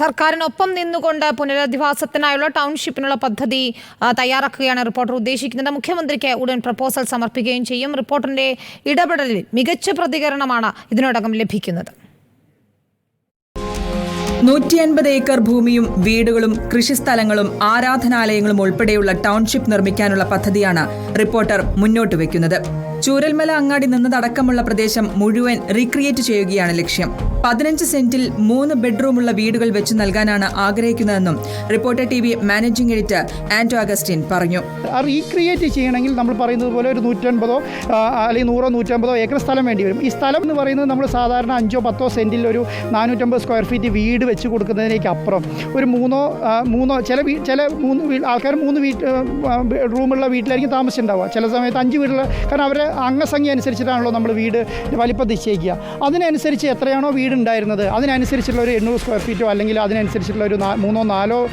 സർക്കാരിനൊപ്പം നിന്നുകൊണ്ട് പുനരധിവാസത്തിനായുള്ള ടൗൺഷിപ്പിനുള്ള പദ്ധതി തയ്യാറാക്കുകയാണ് റിപ്പോർട്ടർ ഉദ്ദേശിക്കുന്നത്. മുഖ്യമന്ത്രിക്ക് ഉടൻ പ്രപ്പോസൽ സമർപ്പിക്കുകയും ചെയ്യും. റിപ്പോർട്ടറിന്റെ ഇടപെടലിൽ മികച്ച പ്രതികരണമാണ് ഇതിനോടകം ലഭിക്കുന്നത്. നൂറ്റി അൻപത് ഏക്കർ ഭൂമിയും വീടുകളും കൃഷിസ്ഥലങ്ങളും ആരാധനാലയങ്ങളും ഉൾപ്പെടെയുള്ള ടൗൺഷിപ്പ് നിർമ്മിക്കാനുള്ള പദ്ധതിയാണ് റിപ്പോർട്ടർ മുന്നോട്ട് വെക്കുന്നത്. ചൂരൽമല അങ്ങാടി നിന്നതടക്കമുള്ള പ്രദേശം മുഴുവൻ റീക്രിയേറ്റ് ചെയ്യുകയാണ് ലക്ഷ്യം. പതിനഞ്ച് സെന്റിൽ മൂന്ന് ബെഡ്റൂമുള്ള വീടുകൾ വെച്ച് നൽകാനാണ് ആഗ്രഹിക്കുന്നതെന്നും reporter T V managing editor Anto Augustine പറഞ്ഞു. റീക്രിയേറ്റ് ചെയ്യണമെങ്കിൽ നമ്മൾ പറയുന്നത് പോലെ ഒരു നൂറ്റൻപതോ അല്ലെങ്കിൽ നൂറോ നൂറ്റമ്പതോ ഏക്കർ സ്ഥലം വേണ്ടി വരും. ഈ സ്ഥലം എന്ന് പറയുന്നത് നമ്മൾ സാധാരണ അഞ്ചോ പത്തോ സെന്റിൽ ഒരു നാനൂറ്റമ്പത് സ്ക്വയർ ഫീറ്റ് വീട് വെച്ച് കൊടുക്കുന്നതിനേക്ക് അപ്പുറം. ഒരു മൂന്നോ മൂന്നോ ചില ചില മൂന്ന് ആൾക്കാർ മൂന്ന് വീട്ട് റൂമുള്ള വീട്ടിലായിരിക്കും താമസിച്ചിട്ടുണ്ടാവുക. ചില സമയത്ത് അഞ്ച് വീടുള്ള കാരണം അവരുടെ അംഗസംഖ്യ അനുസരിച്ചിട്ടാണല്ലോ നമ്മൾ വീട് വലിപ്പം നിശ്ചയിക്കുക. അതിനനുസരിച്ച് എത്രയാണോ വീട് ഉണ്ടായിരുന്നത് അതിനനുസരിച്ചുള്ള ഒരു എണ്ണൂറ് സ്ക്വയർ ഫീറ്റോ അല്ലെങ്കിൽ അതിനനുസരിച്ചുള്ള ഒരു മൂന്നോ നാലോ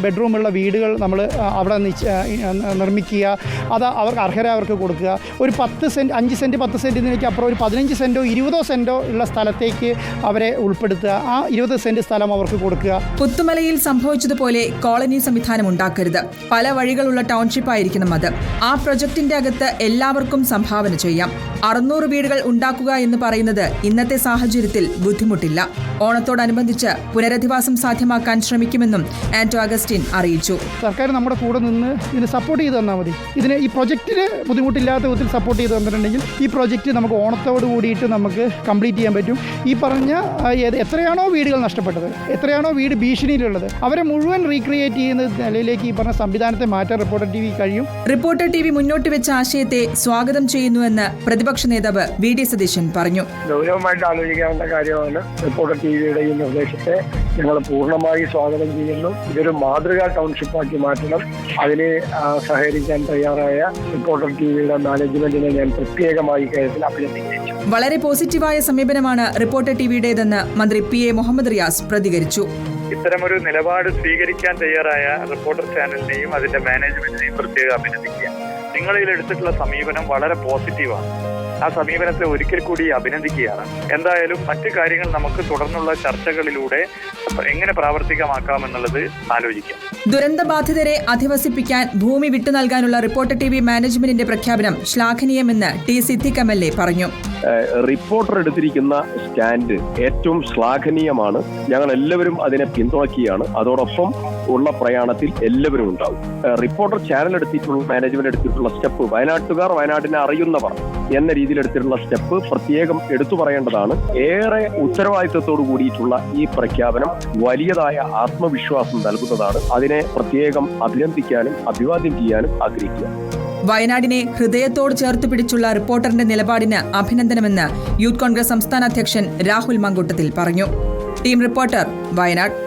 ബെഡ്റൂമുള്ള വീടുകൾ നമ്മൾ അവിടെ നിർമ്മിക്കുക. അത് അവർക്ക് അർഹരായവർക്ക് കൊടുക്കുക. ഒരു പത്ത് സെന്റ് അഞ്ച് സെന്റ് പത്ത് സെന്റിനേക്ക് അപ്പുറം ഒരു പതിനഞ്ച് സെന്റോ ഇരുപതോ സെന്റോ ഉള്ള സ്ഥലത്തേക്ക് അവരെ ഉൾപ്പെടുത്തുക. ആ ഇരുപത് സെന്റ് സ്ഥലം അവർക്ക് കൊടുക്കുക. പുത്തുമലയിൽ സംഭവിച്ചതുപോലെ കോളനി സംവിധാനം ഉണ്ടാക്കരുത്. പല വഴികളുള്ള ടൗൺഷിപ്പ് ആയിരിക്കണം അത്. ആ പ്രൊജക്ടിന്റെ അകത്ത് എല്ലാവർക്കും സംഭാവന ചെയ്യാം. അറുന്നൂറ് വീടുകൾ ഉണ്ടാക്കുക എന്ന് പറയുന്നത് ഇന്നത്തെ സാഹചര്യത്തിൽ ബുദ്ധിമുട്ടില്ല. ഓണത്തോടനുബന്ധിച്ച് പുനരധിവാസം സാധ്യമാക്കാൻ ശ്രമിക്കുമെന്നും ആന്റോ അഗസ്റ്റിൻ അറിയിച്ചു. സർക്കാർ നമ്മുടെ കൂടെ നിന്ന് ഇതിന് സപ്പോർട്ട് ചെയ്ത് തന്നാൽ മതി. ഇതിന് ഈ പ്രൊജക്റ്റിന് ബുദ്ധിമുട്ടില്ലാത്ത വിധത്തിൽ സപ്പോർട്ട് ചെയ്ത് തന്നിട്ടുണ്ടെങ്കിൽ ഈ പ്രൊജക്റ്റ് നമുക്ക് ഓണത്തോട് കൂടിയിട്ട് നമുക്ക് കംപ്ലീറ്റ് ചെയ്യാൻ പറ്റും. ഈ പറഞ്ഞ എത്രയാണോ വീടുകൾ നഷ്ടപ്പെട്ടത് എത്രയാണോ വീട് ഭീഷണിയിലുള്ളത് അവരെ മുഴുവൻ റീക്രിയേറ്റ് ചെയ്യുന്ന നിലയിലേക്ക് ഈ പറഞ്ഞ സംവിധാനത്തെ മാറ്റാൻ റിപ്പോർട്ടർ ടി വി കഴിയും. റിപ്പോർട്ടർ ടി വി മുന്നോട്ട് വെച്ച ആശയത്തെ സ്വാഗതം ചെയ്യുന്നുവെന്ന് പ്രതിപക്ഷ നേതാവ് വി ഡി സതീശൻ പറഞ്ഞു. ഗൗരവമായിട്ട് ആലോചിക്കാവുന്ന കാര്യമാണ് റിപ്പോർട്ടർ ടി വിയുടെ ഈ നിർദ്ദേശത്തെ ഞങ്ങൾ പൂർണമായി സ്വാഗതം ചെയ്യുന്നു. ഇതൊരു മാതൃകാ ടൗൺഷിപ്പാക്കി മാറ്റണം. അതിനെ സഹകരിക്കാൻ തയ്യാറായ റിപ്പോർട്ടർ ടി വിയുടെ മാനേജ്മെന്റിനെ ഞാൻ പ്രത്യേകമായി കാര്യത്തിൽ അഭിനന്ദിക്കുന്നു. വളരെ പോസിറ്റീവായ സമീപനമാണ് റിപ്പോർട്ടർ ടിവിയുടേതെന്ന് മന്ത്രി പി എ മുഹമ്മദ് റിയാസ് പ്രതികരിച്ചു. ഇത്തരമൊരു നിലപാട് സ്വീകരിക്കാൻ തയ്യാറായ റിപ്പോർട്ടർ ചാനലിനെയും അതിന്റെ മാനേജ്മെന്റിനെയും പ്രത്യേകം അഭിനന്ദിക്കുക നിങ്ങളിൽ എടുത്തിട്ടുള്ള സമീപനം വളരെ പോസിറ്റീവാണ് ആ സമീപനത്തെ ഒരിക്കൽ കൂടി അഭിനന്ദിക്കുകയാണ്. എന്തായാലും മറ്റു കാര്യങ്ങൾ നമുക്ക് തുടർന്നുള്ള ചർച്ചകളിലൂടെ എങ്ങനെ പ്രാവർത്തികമാക്കാമെന്നുള്ളത് ആലോചിക്കാം. ദുരന്തബാധിതരെ അധിവസിപ്പിക്കാൻ ഭൂമി വിട്ടു നൽകാനുള്ള റിപ്പോർട്ടർ ടി വി മാനേജ്മെന്റിന്റെ പ്രഖ്യാപനം ശ്ലാഘനീയമെന്ന് T Siddique M L A പറഞ്ഞു. റിപ്പോർട്ടർ എടുത്തിരിക്കുന്ന സ്റ്റാൻഡ് ഏറ്റവും ശ്ലാഘനീയമാണ്. ഞങ്ങൾ എല്ലാവരും അതിനെ പിന്തുണയ്ക്കുകയാണ് അതോടൊപ്പം ഉള്ള പ്രയാണത്തിൽ എല്ലാവരും ഉണ്ടാവും. റിപ്പോർട്ടർ ചാനൽ എടുത്തിട്ടുള്ള മാനേജ്മെന്റ് എടുത്തിട്ടുള്ള സ്റ്റെപ്പ് വയനാട്ടുകാർ വയനാടിനെ അറിയുന്നവർ എന്ന രീതിയിൽ എടുത്തിട്ടുള്ള സ്റ്റെപ്പ് പ്രത്യേകം എടുത്തു പറയേണ്ടതാണ്. ഏറെ ഉത്തരവാദിത്തത്തോടു കൂടിയിട്ടുള്ള ഈ പ്രഖ്യാപനം വലിയതായ ആത്മവിശ്വാസം നൽകുന്നതാണ് അതിനെ പ്രത്യേകം അഭിനന്ദിക്കാനും അഭിവാദ്യം ചെയ്യാനും ആഗ്രഹിക്കുക. വയനാടിനെ ഹൃദയത്തോട് ചേർത്ത് പിടിച്ചുള്ള റിപ്പോർട്ടറിന്റെ നിലപാടിന് അഭിനന്ദനമെന്ന് യൂത്ത് കോൺഗ്രസ് സംസ്ഥാന അധ്യക്ഷൻ രാഹുൽ മങ്കൂട്ടത്തിൽ പറഞ്ഞു. Team reporter Wayanad.